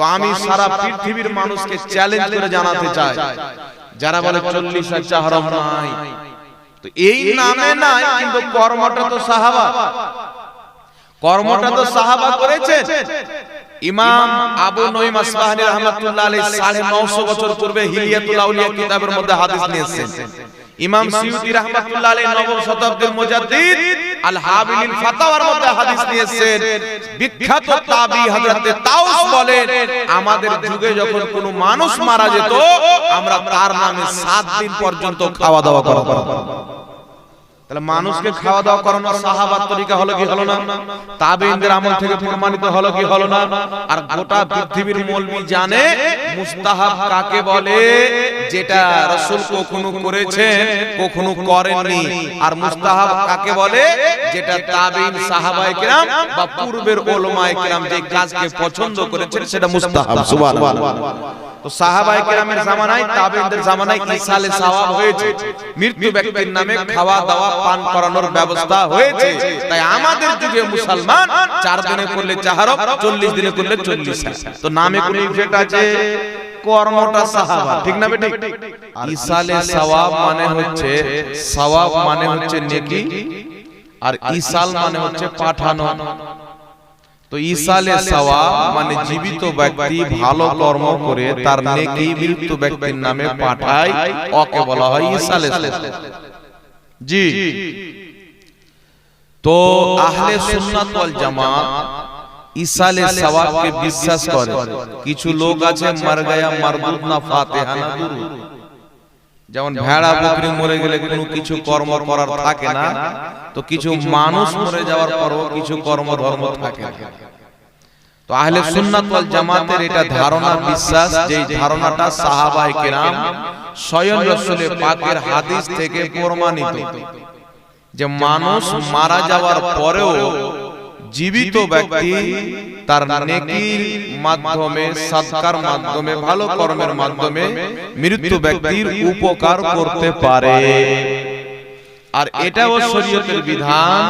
তো আমি সারা পৃথিবীর মানুষকে চ্যালেঞ্জ করে জানাতে চাই। যারা বলে চল্লিশ হচ্ছে হারাম নাই। তো এই নামে নাই কিন্তু কর্মটা তো সাহাবা। কর্মটা তো সাহাবা করেছেন ইমাম আবু নঈম আসবাহানি রাহমাতুল্লাহ আলাইহি 950 বছর পূর্বে হিলিয়াতুল আউলিয়া কিতাবের মধ্যে হাদিস নিয়েছেন। ইমাম সিউতি রাহমাতুল্লাহ আলাইহি নবম শতাব্দীর মুজাদ্দিদ আল হাবিলিল ফাতাওয়ার মধ্যে হাদিস নিয়েছেন বিখ্যাত তাবি হযরত তাউস বলেন আমাদের যুগে যখন কোনো মানুষ মারা যেত আমরা তার নামে 7 দিন পর্যন্ত খাওয়া দাওয়া করতাম। তাহলে মানুষকে খাওয়া দাওয়া করানোর সাহাবার তরিকা হলো কি হলো না? তাবেইনদের আমল থেকে প্রমাণিত হলো কি হলো না? আর গোটা পৃথিবীর মৌলবি জানে মুস্তাহাব কাকে বলে? যেটা রাসূল কখনো করেছেন কখনো করেননি। আর মুস্তাহাব কাকে বলে? যেটা তাবেইন সাহাবায়ে কেরাম বা পূর্বের উলামায়ে কেরাম যে কাজকে পছন্দ করেছেন সেটা মুস্তাহাব। সুবহানাল্লাহ। তো সাহাবায়ে কেরামের জামানায় তাবেইনদের জামানায় ইসালে সওয়াব হয়েছে। মৃত্যু ব্যক্তির নামে খাওয়া দাওয়া পান করানোর ব্যবস্থা হয়েছে। তাই আমাদের যুগে মুসলমান চার দিনে করলে চাহারব চল্লিশ দিনে করলে চল্লিশ তো নামে কোন ইফেক্ট আছে? কর্মটা সাহাবা, ঠিক না বেটি ইসালে সওয়াব মানে হচ্ছে, সওয়াব মানে হচ্ছে নেকি, আর ইসাল মানে হচ্ছে পাঠানো। তো ইসালে সওয়াব মানে জীবিত ব্যক্তি ভালো কর্ম করে তার নেকি মৃত্যু ব্যক্তির নামে পাঠায় ওকে বলা হয় ইসালে জি তো আহলে সুন্নাত ওয়াল জামাত ইসালে সওয়াবকে বিশ্বাস করে কিছু লোক আছে মার গায়া মারদুদ না ফাতিহা না দুরুদ যেমন ভেড়া বকরি মরে গেলে কোনো কিছু কর্ম করার থাকে না তো কিছু মানুষ মরে যাওয়ার পরও কিছু কর্ম ধর্ম থাকে না। তো আহলে সুন্নাত ওয়াল জামাতের এটা ধারণা বিশ্বাস যে ধারণাটা সাহাবায়ে কেরাম স্বয়ং রাসূলে পাকের হাদিস থেকে প্রমাণিত। যে মানুষ মারা যাওয়ার পরেও জীবিত ব্যক্তি তার নেকির মাধ্যমে সৎকার মাধ্যমে ভালো কর্মের মাধ্যমে মৃত্যু ব্যক্তির উপকার করতে পারে। আর এটাও শরীয়তের বিধান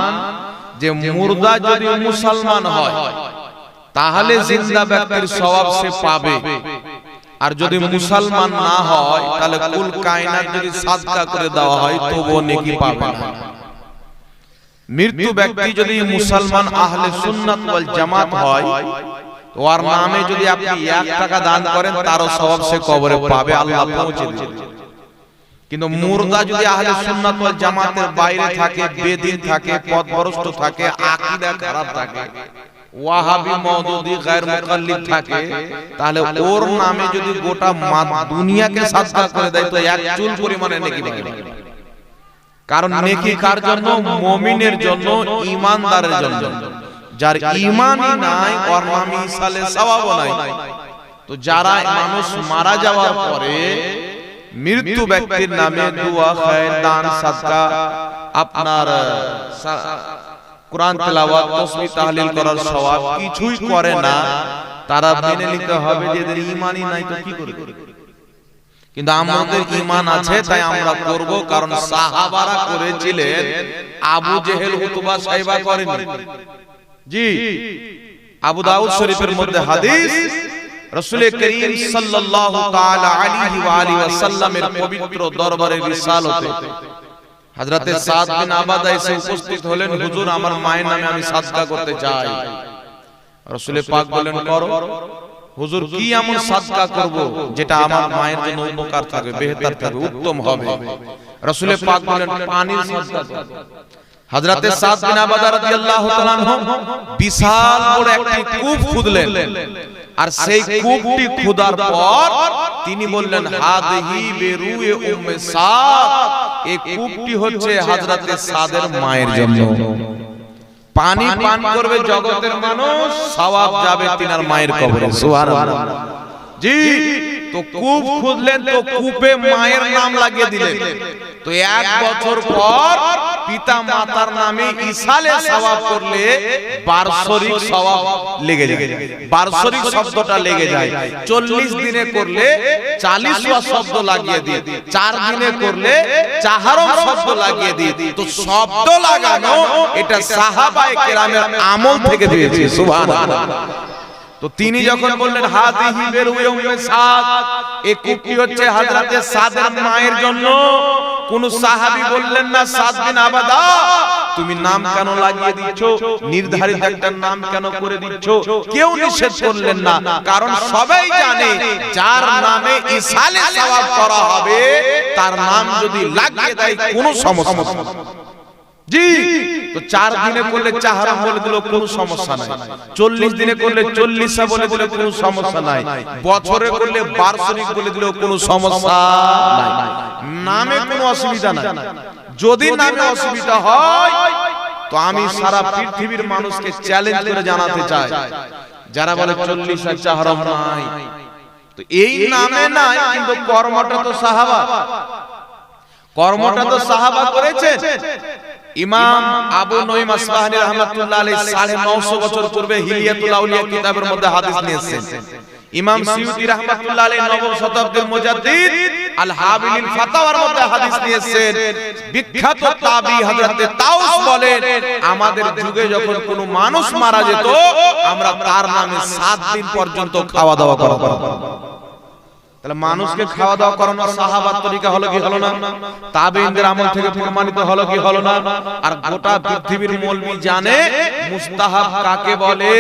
যে মুর্দা যদি মুসলমান হয় তাহলে জিন্দা ব্যক্তির স্বভাব সে পাবে। আর যদি মুসলমান না হয় তাহলে কুল কায়নাত যদি সাদকা করে দেওয়া হয় তবুও নেকি পাবে। না। মৃত্যু ব্যক্তি যদি মুসলমান আহলে সুন্নাত ওয়াল জামাত হয় তো আর নামে যদি আপনি 1 টাকা দান করেন তারও স্বভাব সে কবরে পাবে আল্লাহ পৌঁছে দিবে। কিন্তু মুর্দা যদি আহলে সুন্নাত ওয়াল জামাতের বাইরে থাকে বেদিন থাকে পথভ্রষ্ট থাকে আকীদা খারাপ থাকে। ওয়াহাবি মওদুদি গায়র মুকাল্লিদ থাকে তাহলে ওর নামে যদি গোটা দুনিয়াকে সাজদা করে দেয় তো এক চুল পরিমাণে নেকি পাবে। কারণ নেকি কার জন্য? মুমিনের জন্য ঈমানদারের জন্য। যার ঈমানই নাই ওর নামে ইসালে সওয়াব নাই। তো যারা মানুষ মারা যাওয়ার পরে মৃত্যু ব্যক্তির নামে দোয়া খায় দান সাদকা। আপনার কোরআন তেলাওয়াত তাসবিহ তাহলিল করার সওয়াব কিছুই করে না। তারা মেনে নিতে হবে যে এদের ঈমানই নাই তো কি করবে? কিন্তু আমাদের ঈমান আছে তাই আমরা করব কারণ সাহাবারা করেছিলেন আবু জেহেল করেনি জি। আবু দাউদ শরীফের মধ্যে হাদিস রাসূল করিম সাল্লাল্লাহু তাআলা আলাইহি ওয়া আলিহি ওয়াসাল্লামের পবিত্র দরবারে রিসালতে। হযরতে সাদ বিন আবাদা এসে উপস্থিত হলেন হুজুর আমার মায়ের নামে আমি সাদকা করতে চাই। রাসূল পাক বলেন করো। হুজুর কি এমন সাদকা করব যেটা আমার মায়ের জন্য উপকার থাকবে বেহতর থাকবে উত্তম হবে। রাসূল পাক বলেন পানির সাদকা হযরতে সাদ বিন আবাদা রাদিয়াল্লাহু তাআলা বিশাল বড় একটি কূপ খুদলেন আর সেই কূপটি খোদার পর তিনি বললেন হাদহি বেরুয়ে উম্মে সাদ। এই কূপটি হচ্ছে হযরতে সাদের মায়ের জন্য। পানি পান করবে জগতের মানুষ সওয়াব যাবে তিনার মায়ের কবরে। সুবহানাল্লাহ। জি তো কূপ খুঁজলেন তো কূপে মায়ের নাম লাগিয়ে দিলেন। তো এক বছর পর পিতা মাতার নামে ইসালে সওয়াব করলে বার্ষরিক সওয়াব লেগে যায়। বার্ষরিক শব্দটা লেগে যায়। চল্লিশ দিনে করলে চালিশ শব্দ লাগিয়ে দিয়ে চার দিনে করলে চাহারম শব্দ লাগিয়ে দিয়ে। তো শব্দ লাগানো এটা সাহাবায়ে কেরামের আমল থেকে দিয়েছে সুবহানাল্লাহ। তো তিনি যখন বললেন হাদিহি বেরুয়ে উম্মে সাদ এই কূপটি হচ্ছে হযরতে সাদের মায়ের জন্য। কোন সাহাবী বললেন না সাদ বিন আবাদা তুমি নাম কেন লাগিয়ে দিচ্ছ? নির্ধারিত একটা নাম কেন করে দিচ্ছ? কেউ নিষেধ করলেন না। কারণ সবাই জানে যার নামে ইসালে সওয়াব করা হবে তার নাম যদি লাগিয়ে দেয় কোনো সমস্যা। জি। তো চার দিনে করলে চাহারাম বলে দিল কোনো সমস্যা নাই। চল্লিশ দিনে করলে চল্লিশা বলে দিলে কোনো সমস্যা নাই। বছরে করলে বার্ষিক বলে দিলেও কোনো সমস্যা নাই। নামে কোনো অসুবিধা নাই। যদি নামে অসুবিধা হয় তো আমি সারা পৃথিবীর মানুষকে চ্যালেঞ্জ করে জানাতে চাই। যারা বলে চল্লিশ আর চাহারাম নাই। তো এই নামে নাই কিন্তু কর্মটা তো সাহাবা। কর্মটা তো সাহাবা করেছে। ইমাম আবু নঈম আসবাহানি রাহমাতুল্লাহ আলাইহি 950 বছর পূর্বে হিলিয়াতুল আউলিয়া কিতাবের মধ্যে হাদিস নিয়েছেন ইমাম সিউতি রাহমাতুল্লাহ আলাইহি নবম শতাব্দীর মুজাদ্দিদ আল হাবিলিল ফাতাওয়ার মধ্যে হাদিস নিয়েছেন বিখ্যাত তাবি হযরতে তাউস বলেন। আমাদের যুগে যখন কোনো মানুষ মারা যেত আমরা তার নামে 7 দিন পর্যন্ত খাওয়া দাওয়া করতাম। তাহলে মানুষকে খাওয়া দাওয়া তরিকা হলো কি হলো না? তাবেইনদের আমল থেকে প্রমাণিত হলো কি হলো না? আর গোটা পৃথিবীর মৌলবি জানে মুস্তাহাব কাকে বলে?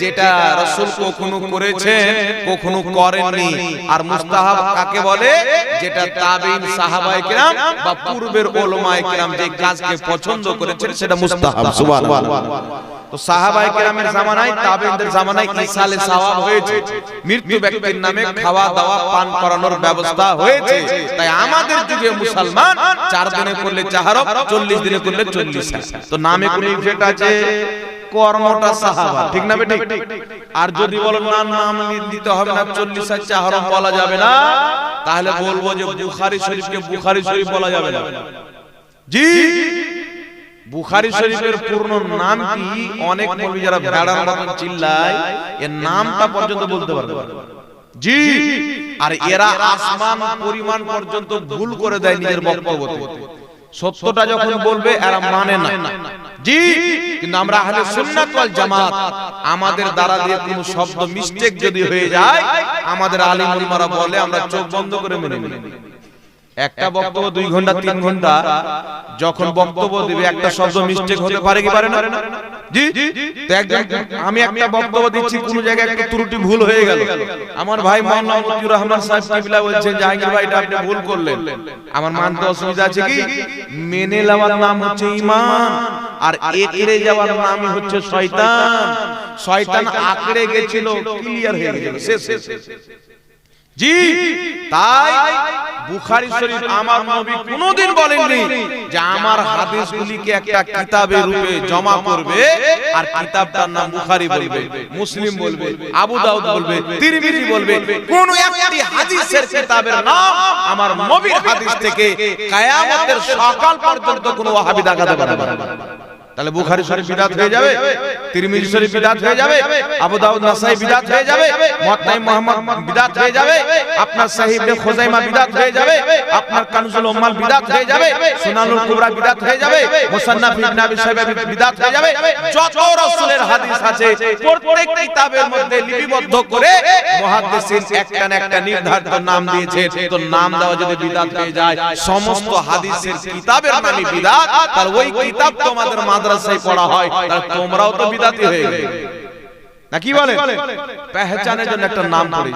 যেটা রাসূল কখনো করেছেন কখনো করেননি। আর মুস্তাহাব কাকে বলে? যেটা তাবেইন সাহাবায়ে কেরাম বা পূর্বের উলামায়ে কেরাম যে কাজকে পছন্দ করেছেন সেটা মুস্তাহাব সুবহানাল্লাহ। তো সাহাবাই কেরামের জামানায় তাবেইনদের জামানায় ইসালে সওয়াব হয়েছে। মৃত্যু ব্যক্তির নামে খাওয়া দাওয়া পান করানোর ব্যবস্থা হয়েছে। তাই আমাদের যুগে মুসলমান চার দিনে করলে চাহারক চল্লিশ দিনে করলে চল্লিশ। তো নামে কোন ইফেক্ট আছে কর্মটা সাহাবা। ঠিক না বেটি? আর যদি বলো না নাম দিতে হবে না চল্লিশ আর চাহারক বলা যাবে না। তাহলে বলব যে বুখারী শরীফকে বুখারী শরীফ বলা যাবে না। জি। বুখারী শরীফের পূর্ণ নাম কি অনেক মৌলবি যারা ভেড়ার মতন চিল্লায় এর নামটা পর্যন্ত বলতে পারবে না। জি! আর এরা আসমান পরিমাণ পর্যন্ত ভুল করে দেয় নিজের বক্তব্যতে। সত্যটা যখন বলবে এরা মানে না। জি! কিন্তু আমরা আহলে সুন্নাত ওয়াল জামাত আমাদের দ্বারা দিয়ে কোনো শব্দ মিস্টেক যদি হয়ে যায় আমাদের আলিম উলমারা বলে আমরা চোখ বন্ধ করে মেনে নিই। একটা বক্তব্য দুই ঘণ্টা তিন ঘণ্টা যখন বক্তব্য দিবে একটা শব্দ মিস্টেক হতে পারে কি পারে না? জি? আমি একটা বক্তব্য দিচ্ছি কোন জায়গায় একটা ত্রুটি ভুল হয়ে গেল। আমার ভাই মাওলানা মতিউর রহমান সাহেব কিবলা বলছেন জাহাঙ্গীর ভাই এটা আপনি ভুল করলেন। আমার মানতে অসুবিধা আছে কি? মেনে নেওয়ার নাম হচ্ছে ঈমান আর একড়ে যাওয়ার নামই হচ্ছে শয়তান। শয়তান। আকড়ে গেছিল ক্লিয়ার হয়ে গেছিল। শেষ শেষ। জি, তাই শরীফ আমার নবী বলেননি যে আমার হাদিসগুলিকে একটা কিতাবে রূপে জমা করবে আর কিতাবটার নাম বলবে, মুসলিম বলবে, আবু দাউদ বলবে, তিরমিজি বলবে, কোন একটি হাদিসের কিতাবের নাম আমার নবীর হাদিস থেকে সকাল পর্যন্ত কোনো ওয়াহাবি দেখাতে পারবে না। তাহলে বুখারী শরীফ বিদাত হয়ে যাবে তিরমিজি শরীফ বিদাত হয়ে যাবে আবু দাউদ নাসাই বিদাত হয়ে যাবে মুয়াত্তাই মুহাম্মদ বিদাত হয়ে যাবে আপনার সহিহ ইবনে খুজাইমা বিদাত হয়ে যাবে আপনার কানজুল উম্মাল বিদাত হয়ে যাবে সুনানুল কুবরা বিদাত হয়ে যাবে মুসান্নাফ ইবনে আবি শাইবা বিদাত হয়ে যাবে যত রাসূলের হাদিস আছে প্রত্যেক কিতাবের মধ্যে লিপিবদ্ধ করে মুহাদ্দিসিন একটা না একটা নির্ধারিত নাম দিয়েছে তো নাম দেওয়া যদি বিদাত হয়ে যায় সমস্ত হাদিসের কিতাবের নামই বিদাত তার ওই কিতাব তোমাদের মাদ্রাসায় পড়া হয় তাহলে তোমরাও তো বিদাতি হয়ে গেলে। বলে? পেহচানের জন্য একটা নাম যায়।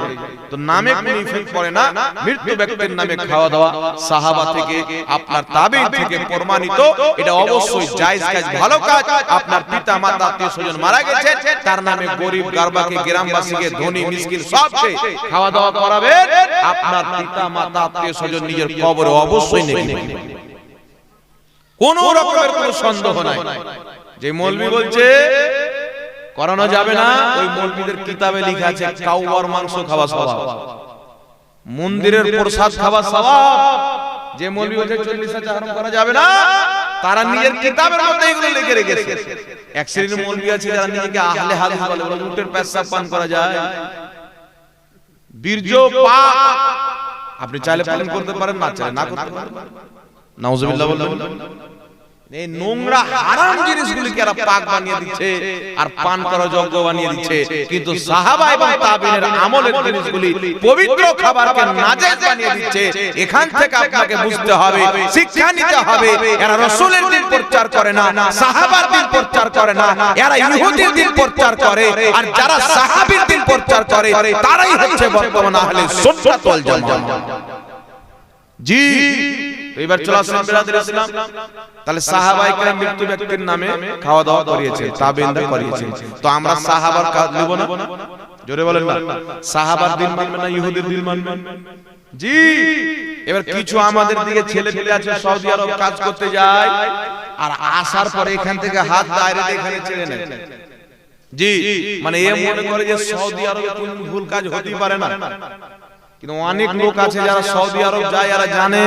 তো নামে কোনো ইফেক্ট পড়ে না মৃত্যু ব্যক্তির নামে খাওয়া দাওয়া। সাহাবা থেকে আপনার থেকে প্রমাণিত। এটা অবশ্যই জায়েজ কাজ। ভালো কাজ। আপনার পিতা মাতা আত্মীয় স্বজন মারা গেছে তার নামে গরিব গারবাকে গ্রামবাসীকে ধনী মিসকিন সবকে খাওয়া দাওয়া করাবেন। আপনার পিতা মাতা আত্মীয় স্বজন নিজের কবরে অবশ্যই নেবে কোন রকমের কোনো সন্দেহ নাই। যে মৌলবি বলছে করানো যাবে না ওই মৌলবীদের কিতাবে লেখা আছে কাউয়ার মাংস খাওয়া স্বভাব। মন্দিরের প্রসাদ খাওয়া স্বভাব। যে মৌলবি বলছে চল্লিশ হাজার করা যাবে না। তারা নিজের কিতাবের মধ্যে এগুলো লিখে রেখেছে। এক শ্রেণির মৌলবি আছে যারা নিজেকে আহলে হাদিস বলে বলে উটের পেশাব পান করা যায়। বীর্য পাক। আপনি চাইলে পালন করতে পারেন না চাইলে না করতে পারেন। নাউজুবিল্লাহ বললেন এই নোংরা হারাম জিনিসগুলিকে এরা পাক বানিয়ে দিচ্ছে আর পান করা যোগ্য বানিয়ে দিচ্ছে? কিন্তু সাহাবা এবং তাবিনের আমলের জিনিসগুলি পবিত্র খাবারকে নাজায়েজ বানিয়ে দিচ্ছে। এখান থেকে আপনাকে বুঝতে হবে শিক্ষা নিতে হবে এরা রাসূলের দিন প্রচার করে না সাহাবার দিন প্রচার করে না এরা ইহুদির দিন প্রচার করে আর যারা সাহাবীর দিন প্রচার করে তারাই হচ্ছে বর্তমান আহলে সুন্নাত ওয়াল জামাত। জি। এবার চলে তাহলে সাহাবাই কেরাম মৃত্যু ব্যক্তির নামে খাওয়া দাওয়া করিয়েছে তাবেইনরা করিয়েছে তো আমরা সাহাবার কাজ নেব না? জোরে বলেন না। সাহাবার দিন মানবে না, ইহুদির দিন মানবে? জি। এবার কিছু আমাদের দিকে ছেলে পেলে আছে, সৌদি আরব কাজ করতে যায়, আর আসার পরে এখান থেকে হাত ডাইরেক্ট এখানে ছেড়ে নেয়। জি। মানে এ মনে করে যে সৌদি আরবে কোন ভুল কাজ হতেই পারে না। কিন্তু অনেক লোক আছে যারা সৌদি আরব যায়, এরা জানে।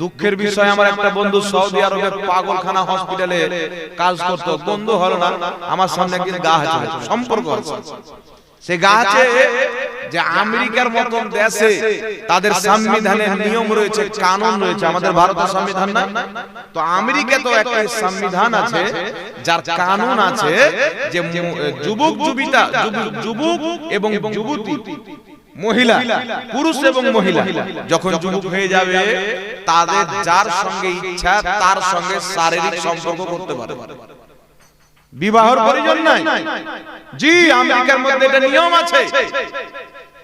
দুঃখের বিষয়, আমার একটা বন্ধু সৌদি আরবের পাগলখানা হসপিটালে কাজ করতো। বন্ধু হলো না, আমার সামনে একদিন গা আছে সম্পর্ক আছে। সে গা আছে যে আমেরিকার মতন দেশে তাদের সংবিধানে নিয়ম রয়েছে, কানুন রয়েছে, আমাদের ভারতের সংবিধান না তো আমেরিকা তো একটা সংবিধান আছে, যার কানুন আছে যে যুবক যুবিতা যুবক এবং যুবতী মহিলা পুরুষ এবং মহিলা। যখন যুবক হয়ে যাবে তাদের যার সঙ্গে ইচ্ছা তার সঙ্গে শারীরিক সম্পর্ক করতে পারে। বিবাহর প্রয়োজন নাই। জি আমেরিকার মধ্যে এটা নিয়ম আছে।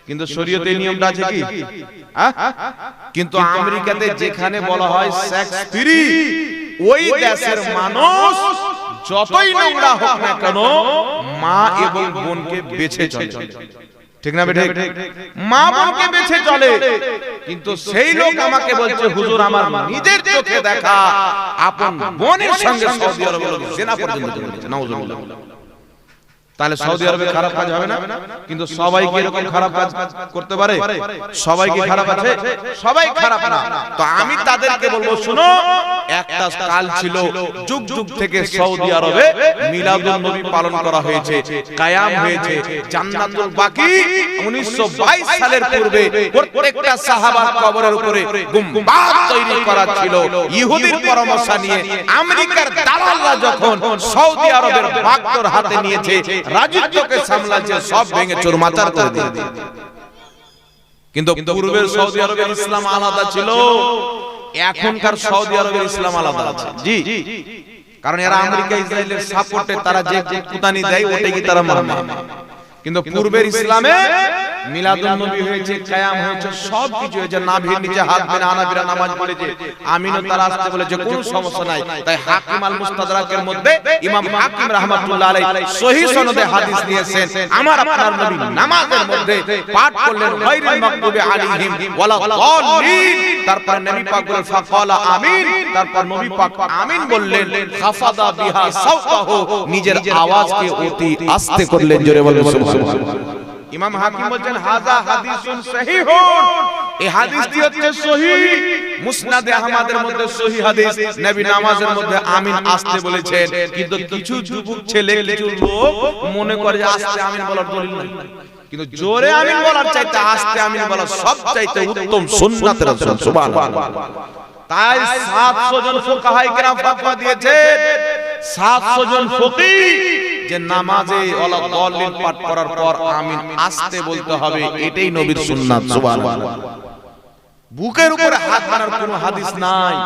কিন্তু শরীয়তে নিয়মটা আছে কি? কিন্তু আমেরিকাতে যেখানে বলা হয় সেক্স ফ্রি ওই দেশের মানুষ যতই নোংরা হোক না কেন মা এবং বোনকে বেছে চলে। ঠিক না বেঠিক? মা বোনকে বেছে চলে। কিন্তু সেই লোক আমাকে বলছে হুজুর আমার নিজের চোখে দেখা। আপন বোনের সঙ্গে সৌদি আরবে জেনা পর্যন্ত। নাউজুবিল্লাহ। তাহলে সৌদি আরবে খারাপ কাজ হবে না? কিন্তু সবাই কি এরকম খারাপ কাজ করতে পারে? সবাই কি খারাপ আছে? সবাই খারাপ না। তো আমি তাদেরকে বলব শুনো একটা কাল ছিল যুগ যুগ থেকে সৌদি আরবে মিলাদুন নবী পালন করা হয়েছে কায়াম হয়েছে জান্নাতুল বাকি 1922 সালের পূর্বে প্রত্যেকটা সাহাবার কবরের উপরে গুম্বাদ তৈরি করা ছিল। ইহুদির পরামর্শ নিয়ে আমেরিকার দালালরা যখন সৌদি আরবের বাগদর হাতে নিয়েছে রাজত্বকে সামলাচ্ছে সব ভেঙে চুরমাচার করে দিয়ে কিন্তু পূর্বের সৌদি আরবের ইসলাম আলাদা ছিল এখনকার সৌদি আরবের ইসলাম আলাদা। আছে জি কারণ এরা আমেরিকা ইসরায়েলের সাপোর্টে তারা যে কুতানি দেয় ওটাই কি তারা মানে কিন্তু পূর্বের ইসলামে হয়েছে নিজের আওয়াজকে অতি আস্তে করলেন জোরে বলুন ইমাম হাকিম বলছেন হাজা হাদিসুন সহিহুন। এই হাদিসটি হচ্ছে সহিহ। মুসনাদে আহমদের মধ্যে সহিহ হাদিস। নবী নামাজের মধ্যে আমিন আসতে বলেছেন। কিন্তু কিছু যুবক ছেলে কিছু লোক মনে করে যে আসতে আমিন বলার দলিল নাই। কিন্তু জোরে আমিন বলার চাইতে আসতে আমিন বলা সব চাইতে উত্তম সুন্নাতের রাসূল সুবহানাল্লাহ তাই 700 জন ফুকাহায়ে কেরাম ফতোয়া দিয়েছেন 700 জন ফকিহ যে নামাজে পাঠ করার পর আমিন, আসতে বলতে হবে, এটাই নবীর সুন্নাত বুকের উপরে হাত মারার কোনো হাদিস নাই।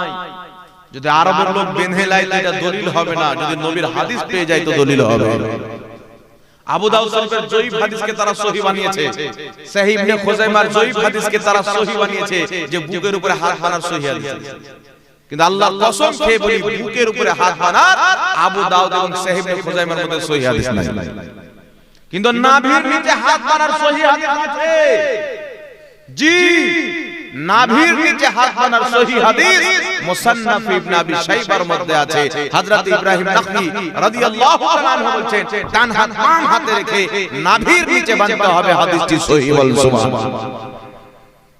যদি আরবের লোক বেঁধে লাই এটা দলিল হবে না। যদি নবীর হাদিস পেয়ে যায়, তো দলিল হবে। আবু দাউদ শরীফের হাদিসকে তারা সহিহ বানিয়েছে। হাদিসকে তারা সহিহ বানিয়েছে যে বুকের উপরে হাত মারার সহিহ হাদিস। কিন্তু আল্লাহ কসম খেয়ে বলি বুকের উপরে হাত বানার আবু দাউদ এবং সহিহ ইবনে খুজাইমার মধ্যে সহিহ হাদিস নাই। কিন্তু নাভির নিচে হাত বানার সহিহ হাদিস আছে। জি নাভির নিচে হাত বানার সহিহ হাদিস মুসান্নাফ ইবনে আবি শাইবার মধ্যে আছে। হযরত ইব্রাহিম নাখি রাদিয়াল্লাহু তাআলা আনহু বলছেন ডান হাত বাম হাতে রেখে নাভির নিচে বাঁধতে হবে হাদিসটি সহিহ বল সুবহানাল্লাহ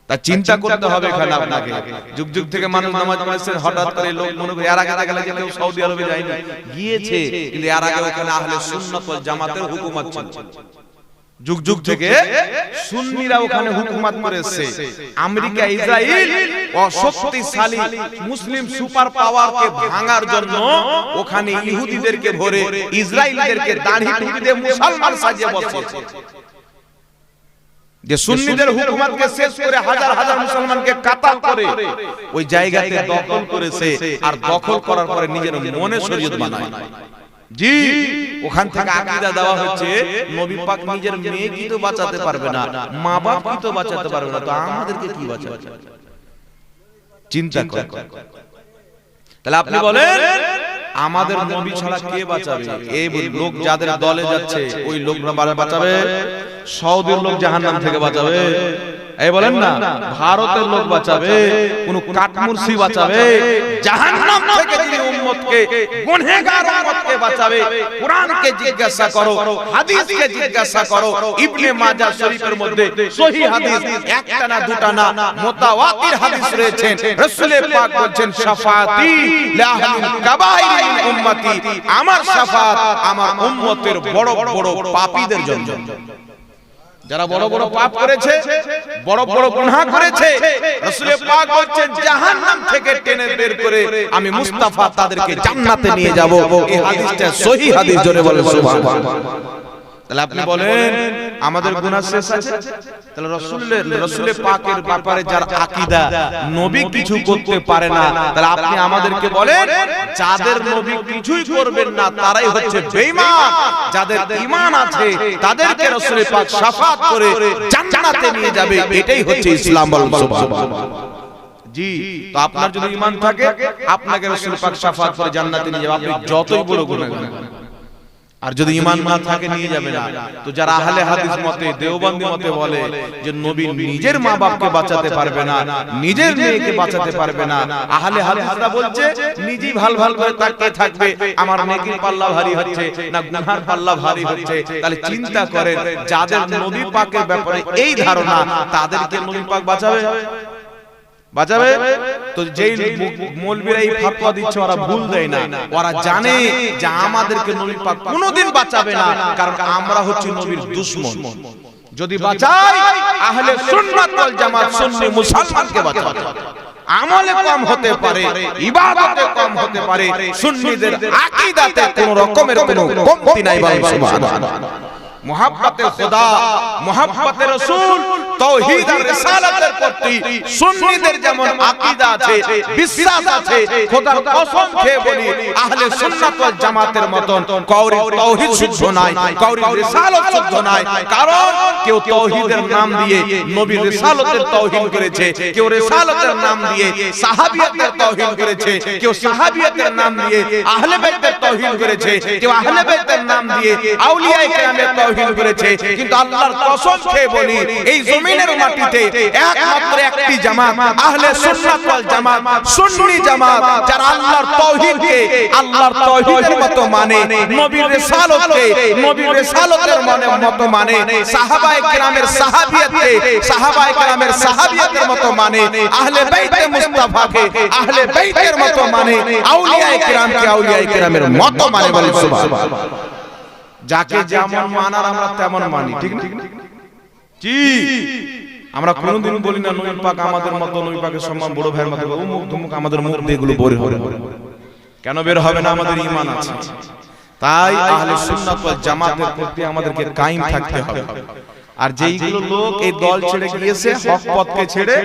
তা চিন্তা করতে হবে এখানে আপনাকে। যুগ যুগ থেকে মানুষ নামাজ পড়েছেন হঠাৎ করে লোক মনে করে এর আগে গেল যে কেউ সৌদি আরবে যায়নি। গিয়েছে কিন্তু এর আগে ওখানে আহলে সুন্নাত ওয়াল জামাতের হুকুমত ছিল। যুগ যুগ থেকে সুন্নিরা ওখানে হুকুমত করেছে। আমেরিকা ইসরায়েল অশক্তিশালী মুসলিম সুপার পাওয়ারকে ভাঙার জন্য ওখানে ইহুদিদেরকে ভরে ইসরায়েলিদেরকে দাড়ি টুপি দিয়ে মুসলমান সাজিয়ে বসিয়েছে যে সুন্নিদের হুকুমতকে শেষ করে হাজার হাজার মুসলমানকে কাতাল করে ওই জায়গাতে দখল করেছে আর দখল করার পরে নিজের মনে শরীয়ত বানায়। জি ওখান থেকে আকীদা দেওয়া হচ্ছে নবী পাক নিজের মেয়ে কি তো বাঁচাতে পারবে না। মা বাপ কি তো বাঁচাতে পারবে না। তো আমাদেরকে কি বাঁচাবে? চিন্তা কর। তাহলে আপনি বলেন আমাদের নবী ছাড়া কে বাঁচাবে? এই লোক যাদের দলে যাচ্ছে ওই লোকরা বাঁচাবে? সৌদির লোক জাহান্নাম থেকে বাঁচাবে। এই বলেন না ভারতের লোক বাঁচাবে কোন কাঠমুরসি বাঁচাবে জাহান্নাম থেকে যিনি উম্মতকে গুনাহগার উম্মতকে বাঁচাবে কোরআনকে জিজ্ঞাসা করো হাদিসকে জিজ্ঞাসা করো ইবনে মাজাহ শরীফের মধ্যে সহিহ হাদিস একটা না দুটা না মুতাওয়াতির হাদিস রয়েছে রাসূল পাক বলেন শাফাতি লাহলিল কাবাইর উম্মতি। আমার শাফাত আমার উম্মতের বড় বড় পাপীদের জন্য। যারা বড় বড় পাপ করেছে বড় বড় গুনাহ করেছে রাসূল পাক বলছেন জাহান্নাম থেকে টেনে বের করে আমি মুস্তাফা তাদেরকে জান্নাতে নিয়ে যাব। এই হাদিসটা সহিহ হাদিস জোরে বলে সুবহানাল্লাহ। তাহলে আপনি বলেন আমাদের গুনাহ শেষ আছে? তাহলে রাসূলের রাসূলে পাকের ব্যাপারে যার আকীদা নবী কিছু করতে পারে না। তাহলে আপনি আমাদেরকে বলেন যাদের নবী কিছুই করবেন না তারাই হচ্ছে বেঈমান। যাদের ঈমান আছে তাদেরকে রাসূলে পাক শাফাত করে জান্নাতে নিয়ে যাবে। এটাই হচ্ছে ইসলাম বলেন সুবহানাল্লাহ জি তো আপনার যদি ঈমান থাকে আপনাকে রাসূল পাক শাফাত করে জান্নাতে নিয়ে যাবে। আপনি যতই বড় গুনাহগার। আর যদি ইমান না থাকে নিয়ে যাবে না। তো যারা আহলে হাদিস মতে দেওবন্দি মতে বলে যে নবী নিজের মা বাপকে বাঁচাতে পারবে না নিজের মেয়েকে বাঁচাতে পারবে না। আহলে হাদিসরা বলছে নিজেই ভালো ভালো করে তাকিয়ে থাকবে আমার নেকির পাল্লা ভারী হচ্ছে না গুনার পাল্লা ভারী হচ্ছে। তাহলে চিন্তা করেন যাদের নবী পাকের ব্যাপারে এই ধারণা তাদেরকে নবী পাক বাঁচাবে। বাঁচাবে তো যেই মৌলবীরা এই ফাতোয়া দিচ্ছে ওরা ভুল দেয় না। ওরা জানে যে আমাদেরকে নবী পাক কোনোদিন বাঁচাবে না। কারণ আমরা হচ্ছি নবীর দুশমন। যদি বাঁচাই আহলে সুন্নাত ওয়াল জামাত সুন্নি মুসলমানকে বাঁচাবে। আমলে কম হতে পারে ইবাদতে কম হতে পারে সুন্নিদের আকীদাতে কোনো রকমের কোনো কমতি নাই বলেন সুবহানাল্লাহ। জামাতের মতন শুদ্ধ নাই শুদ্ধ নাই, কারণ কেউ তৌহিদের নাম দিয়ে নবীর রিসালাতের তৌহিদ করেছে, কেউ রিসালাতের নাম দিয়ে সাহাবিয়াতের তৌহিদ করেছে, কেউ সাহাবিয়াতের নাম দিয়ে আহলে বাইতের তৌহিদ করেছে, কেউ আহলে বাইতের নাম দিয়ে আউলিয়া ইকরামের তৌহিদ করেছে, কিন্তু আল্লাহর কসম খেয়ে বলি, এই জমিনের মাটিতে একমাত্র একটি জামাত, আহলে সুন্নাত ওয়াল জামাত, সুন্নি জামাত, যারা আল্লাহর তৌহিদকে, আল্লাহর তৌহিদের মতো মানে নবীর রিসালাতকে, নবীর রিসালাতের মানে মতো মানে সাহাবায়ে কেরামের সাহাবিয়াতকে, সাহাবায়ে কেরামের সাহাবিয়াতের মতো মানে আহলে বাইতে মুস্তাফাকে, আহলে বাইতের মতো মানে আউলিয়া কেরামকে আউলিয়া কেরামের মতো মানে বলে, সুবহানাল্লাহ। যাকে যেমন মানার আমরা তেমন মানি ঠিক না? জি। আমরা কোনোদিন বলি না নবী পাক আমাদের মতো নবী পাকের সম্মান বড় ভাইয়ের মতো অমুক ধুমুক আমাদের মুখ দিয়ে এগুলো বের হবে। কেন বের হবে না আমাদের ঈমান আছে? তাই আহলে সুন্নাত ওয়াল জামাতের প্রতি আমাদেরকে কায়েম থাকতে হবে। আর যেইগুলো লোক এই দল ছেড়ে গিয়েছে হক পথকে ছেড়ে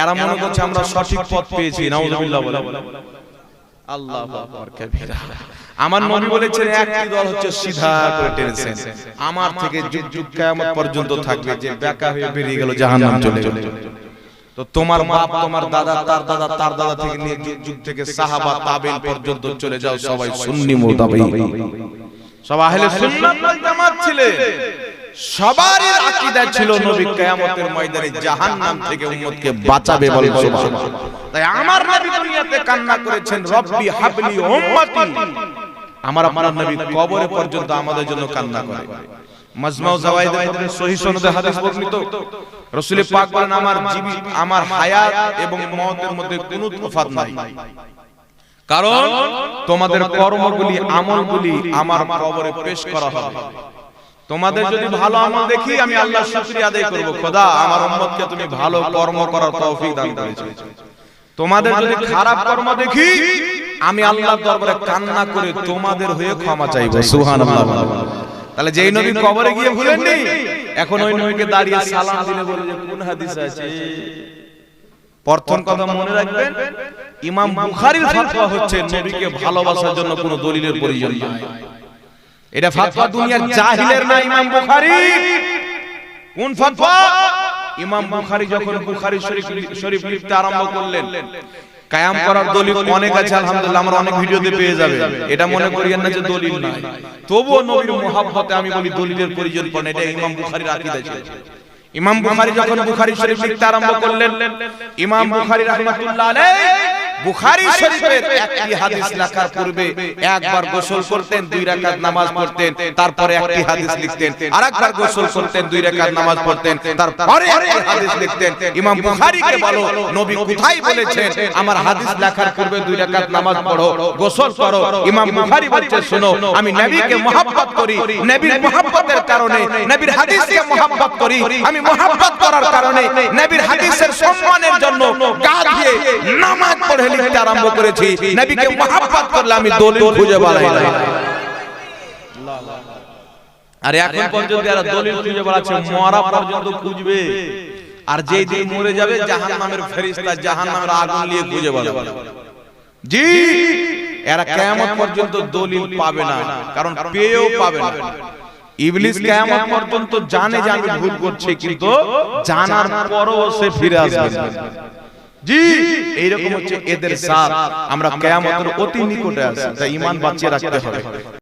এরা মনে করছে আমরা সঠিক পথ পেয়েছি নাউজুবিল্লাহ বলে। আল্লাহু আকবার কবিরা আমার নবী বলেছেন একটি দল হচ্ছে সিধা করে টেনেছেন আমার থেকে যুগ যুগ কিয়ামত পর্যন্ত থাকবে যে বেকা হয়ে বেরিয়ে গেল জাহান্নাম চলে যাবে তো তোমার বাপ তোমার দাদা তার দাদা তার দাদা থেকে নিয়ে যুগ যুগ থেকে সাহাবা তাবেইন পর্যন্ত চলে যাও সবাই সুন্নি মুতাবাই সব আহলে সুন্নাত ওয়াল জামাত ছিলেন সবারই আকীদা ছিল নবী কিয়ামতের ময়দানে জাহান্নাম থেকে উম্মতকে বাঁচাবে বলে সুবহানাল্লাহ। তাই আমার নবী দুনিয়াতে কান্না করেছেন রব্বি হাবলি উম্মতি আমার আপনার নবী কবরে পর্যন্ত আমাদের জন্য কান্না করে। মাজমাউ জাওয়াইদের মধ্যে সহিহ সনদে হাদিস বর্ণিত, রাসূল পাক বলেন, আমার জীবন আমার হায়াত এবং মওতের মধ্যে কোনো তফাৎ নাই। কারণ তোমাদের কর্মগুলি, আমলগুলি আমার কবরে পেশ করা হবে। তোমাদের যদি ভালো আমল দেখি, আমি আল্লাহ শুকরিয়া আদায় করব। খোদা, আমার উম্মতকে তুমি ভালো কর্ম করার তৌফিক দান করেছ। তোমাদের যদি খারাপ কর্ম দেখি আমি আল্লাহর দরবারে কান্না করে তোমাদের হয়ে ক্ষমা চাইব। সুবহানাল্লাহ। তাহলে যেই নবী কবরে গিয়ে ভুলেননি এখন ওই নবীকে দাঁড়িয়ে সালাম দিলে বলে যে কোন হাদিস আছে? প্রথম কথা মনে রাখবেন ইমাম বুখারীর ফতোয়া হচ্ছে নবীকে ভালোবাসার জন্য কোনো দলিলের প্রয়োজন নাই। এটা ফতোয়া দুনিয়ার জাহিলের না ইমাম বুখারী? কোন ফতোয়া? ইমাম বুখারী যখন বুখারী শরীফ শরীফ লিখতে আরম্ভ করলেন কায়াম করার দলিল অনেক আছে আলহামদুলিল্লাহ আমরা অনেক ভিডিওতে পেয়ে যাবে। এটা মনে করিয়েন না যে দলিল নাই। তবুও নবীর মুহাব্বতে আমি বলি দলিলের প্রয়োজন পড়ে এটা ইমাম বুখারীর আকীদা ছিল ইমাম বুখারী যখন বুখারী শরীফ লিখতে আরম্ভ করলেন ইমাম বুখারী রাহমাতুল্লাহ আলাইহি বুখারী শরীফের একটি হাদিস লেখার পূর্বে একবার গোসল করতেন দুই রাকাত নামাজ পড়তেন তারপরে একটি হাদিস লিখতেন আরেকবার গোসল করতেন দুই রাকাত নামাজ পড়তেন তারপরে একটি হাদিস লিখতেন ইমাম বুখারীকে বলো নবী কোথায় বলেছেন আমার হাদিস লেখার পূর্বে দুই রাকাত নামাজ পড়ো গোসল করো ইমাম বুখারী বলছে শুনো আমি নবীকে মহব্বত করি নবীর মহব্বতের কারণে নবীর হাদিসকে মহব্বত করি আমি মহব্বত করার কারণে নবীর হাদিসের সম্মানের জন্য গা দিয়ে নামাজ পড়ে লিখতে আরম্ভ করেছি। নবীকে মহব্বত করলে আমি দলিল খুঁজে বেড়াই না আর এখন পর্যন্ত এরা দলিল খুঁজে বেড়াচ্ছে মরা পর্যন্ত খুঁজবে। আর যেই দিন মরে যাবে জাহান্নামের ফেরেশতা জাহান্নামের আগুন নিয়ে খুঁজে বেড়াবে। জি! এরা কিয়ামত পর্যন্ত দলিল পাবে না কারণ পেয়েও পাবে না। ইবলিস কিয়ামত পর্যন্ত জানে যে আমি ভুল করছি কিন্তু জানার পরও সে ফিরে আসবে। না জি এইরকম হচ্ছে এদের সাথ আমরা কেয়ামতের অতি নিকটে আছি। তাই ইমান বাঁচিয়ে রাখতে হবে।